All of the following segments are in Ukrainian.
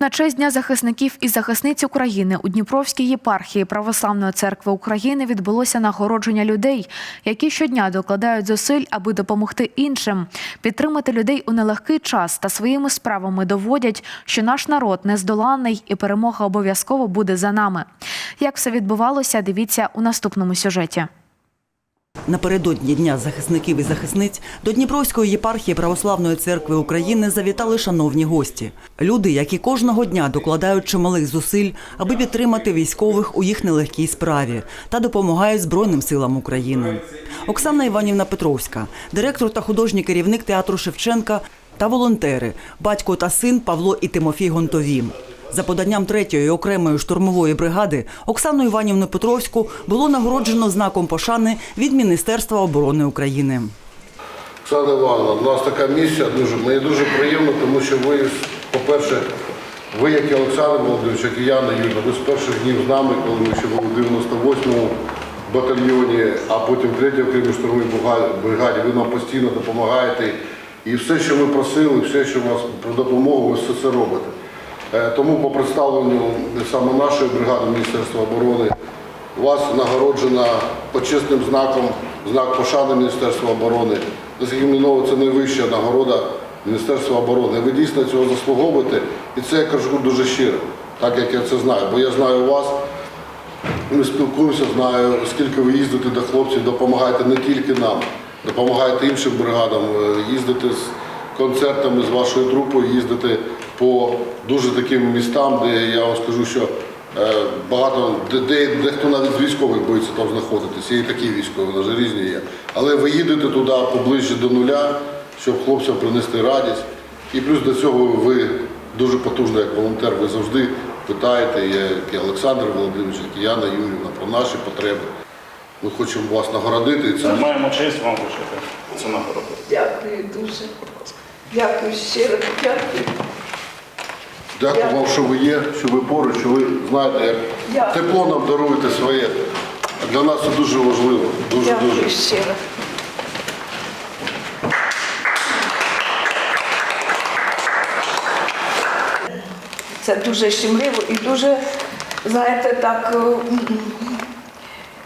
На честь Дня захисників і захисниць України у Дніпровській єпархії Православної церкви України відбулося нагородження людей, які щодня докладають зусиль, аби допомогти іншим, підтримати людей у нелегкий час та своїми справами доводять, що наш народ нездоланний і перемога обов'язково буде за нами. Як все відбувалося, дивіться у наступному сюжеті. Напередодні Дня захисників і захисниць до Дніпровської єпархії Православної церкви України завітали шановні гості. Люди, які кожного дня докладають чималих зусиль, аби підтримати військових у їх нелегкій справі та допомагають Збройним силам України. Оксана Іванівна Петровська, директор та художній керівник театру Шевченка та волонтери, батько та син Павло і Тимофій Гонтові. За поданням третьої окремої штурмової бригади Оксану Іванівну Петровську було нагороджено знаком пошани від Міністерства оборони України. Оксана Івановна, у нас така місія дуже мені дуже приємно, тому що ви, по-перше, ви, як і Олександр Володимирович, як і Яна Юрійовна, ви з перших днів з нами, коли ми ще були в 98-му батальйоні, а потім 3-й окремій штурмовій бригаді, ви нам постійно допомагаєте. І все, що ми просили, все, що у вас про допомогу, ви все це робите. Е, Тому по представленню саме нашої бригади Міністерства оборони вас нагороджена почесним знаком, знак пошани Міністерства оборони. Наскільки мені це найвища нагорода Міністерства оборони. Ви дійсно цього заслуговуєте, і це я кажу дуже щиро, так як я це знаю. Бо я знаю вас, ми спілкуємося, знаю, скільки ви їздите до хлопців, допомагаєте не тільки нам, допомагаєте іншим бригадам, е, їздите з концертами з вашою трупою, їздите по дуже таким містам, де я вам скажу, що е, багато, де, де, дехто навіть з військових боїться там знаходитися, і такі військові, вони ж різні є. Але ви їдете туди поближче до нуля, щоб хлопцям принести радість. І плюс до цього ви дуже потужно, як волонтер, ви завжди питаєте, як і Олександр Володимирович, як і Яна Юрівна, про наші потреби. Ми хочемо вас нагородити. І це Маємо честь вам вручити цю нагороду. Дякую дуже. Дякую щиро, дякую. Дякую вам, що ви є, що ви поруч, що ви знаєте, як тепло нам даруєте своє. Для нас це дуже важливо. Дуже дуже. щиро. Це дуже щемливо і дуже, знаєте, так е,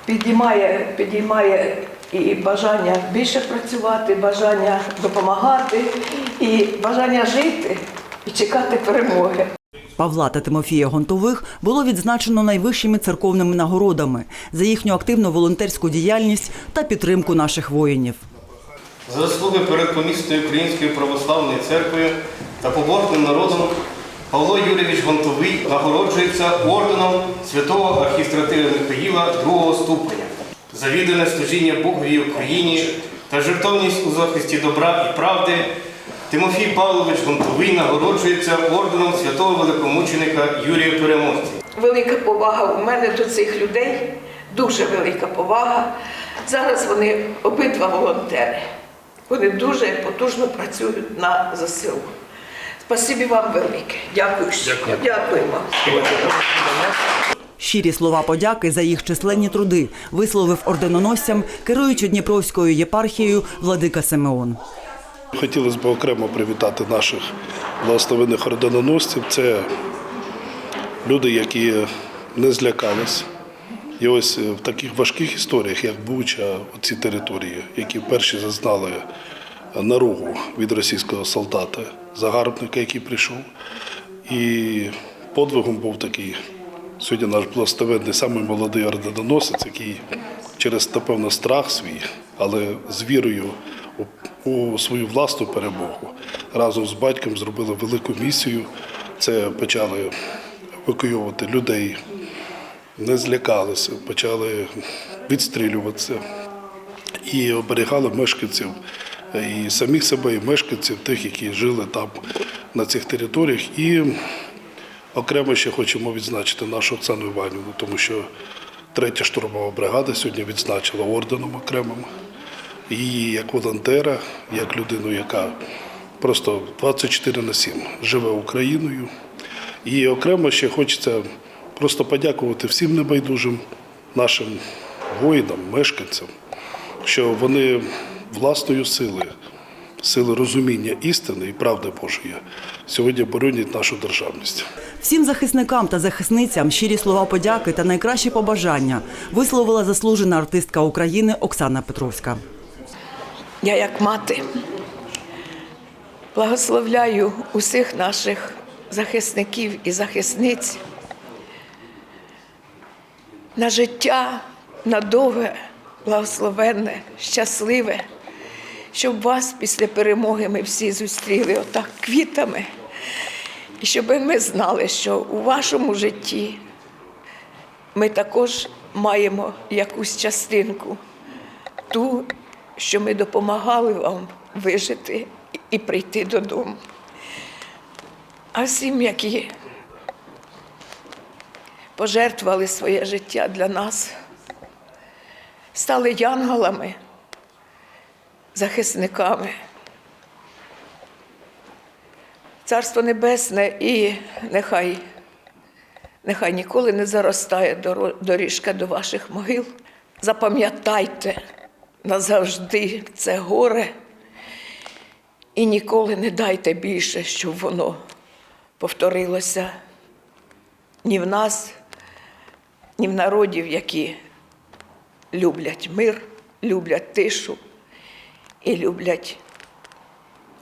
підіймає, підіймає і бажання більше працювати, бажання допомагати, і бажання жити і чекати перемоги. Павла та Тимофія Гонтових було відзначено найвищими церковними нагородами за їхню активну волонтерську діяльність та підтримку наших воїнів. За заслуги перед помісною Українською православною церквою та побожним народом Павло Юрійович Гонтовий нагороджується орденом святого архістратига Михаїла другого ступеня за віддане служіння Богові Україні та жертовність у захисті добра і правди. Тимофій Павлович Гонтовий нагороджується орденом святого великомученика Юрія Переможця. Велика повага у мене до цих людей, дуже велика повага. Зараз вони обидва волонтери. Вони дуже потужно працюють на ЗСУ. Спасибі вам велике. Дякую. щиро. Дякуємо. Щирі слова подяки за їх численні труди висловив орденоносцям, керуючи Дніпровською єпархією владика Симеон. Хотілося б окремо привітати наших благословених орденоносців. Це люди, які не злякались. І ось в таких важких історіях, як Буча, ці території, які перші зазнали наругу від російського солдата, загарбника, який прийшов. І подвигом був такий сьогодні наш благословенний, самий молодий орденоносець, який через, напевно, страх свій, але з вірою у, свою власну перемогу разом з батьком зробили велику місію. Це почали евакуювати людей, не злякалися, почали відстрілюватися і оберігали мешканців і самих себе, і мешканців, тих, які жили там на цих територіях. І окремо ще хочемо відзначити нашу Оксану Іванівну, тому що третя штурмова бригада сьогодні відзначила орденом окремим. Її як волонтера, як людину, яка просто 24 на 7 живе Україною. І окремо ще хочеться просто подякувати всім небайдужим нашим воїнам, мешканцям, що вони власною силою сили розуміння істини і правди Божої сьогодні боронять нашу державність. Всім захисникам та захисницям щирі слова подяки та найкращі побажання висловила заслужена артистка України Оксана Петровська. Я як мати благословляю усіх наших захисників і захисниць на життя, на довге, благословенне, щасливе, щоб вас після перемоги ми всі зустріли отак квітами. І щоб ми знали, що у вашому житті ми також маємо якусь частинку, ту, що ми допомагали вам вижити і прийти додому. А всім, які пожертвували своє життя для нас, стали янголами, захисниками. Царство Небесне і нехай, нехай ніколи не заростає доріжка до ваших могил. Запам'ятайте назавжди це горе і ніколи не дайте більше, щоб воно повторилося ні в нас, ні в народів, які люблять мир, люблять тишу і люблять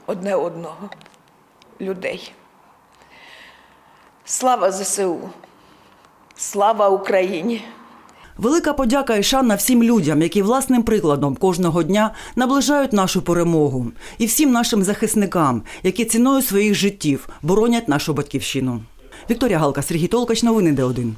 одне одного людей. Слава ЗСУ! Слава Україні! Велика подяка і шана всім людям, які власним прикладом кожного дня наближають нашу перемогу, і всім нашим захисникам, які ціною своїх життів боронять нашу батьківщину. Вікторія Галка, Сергій Толкач, новини Д1.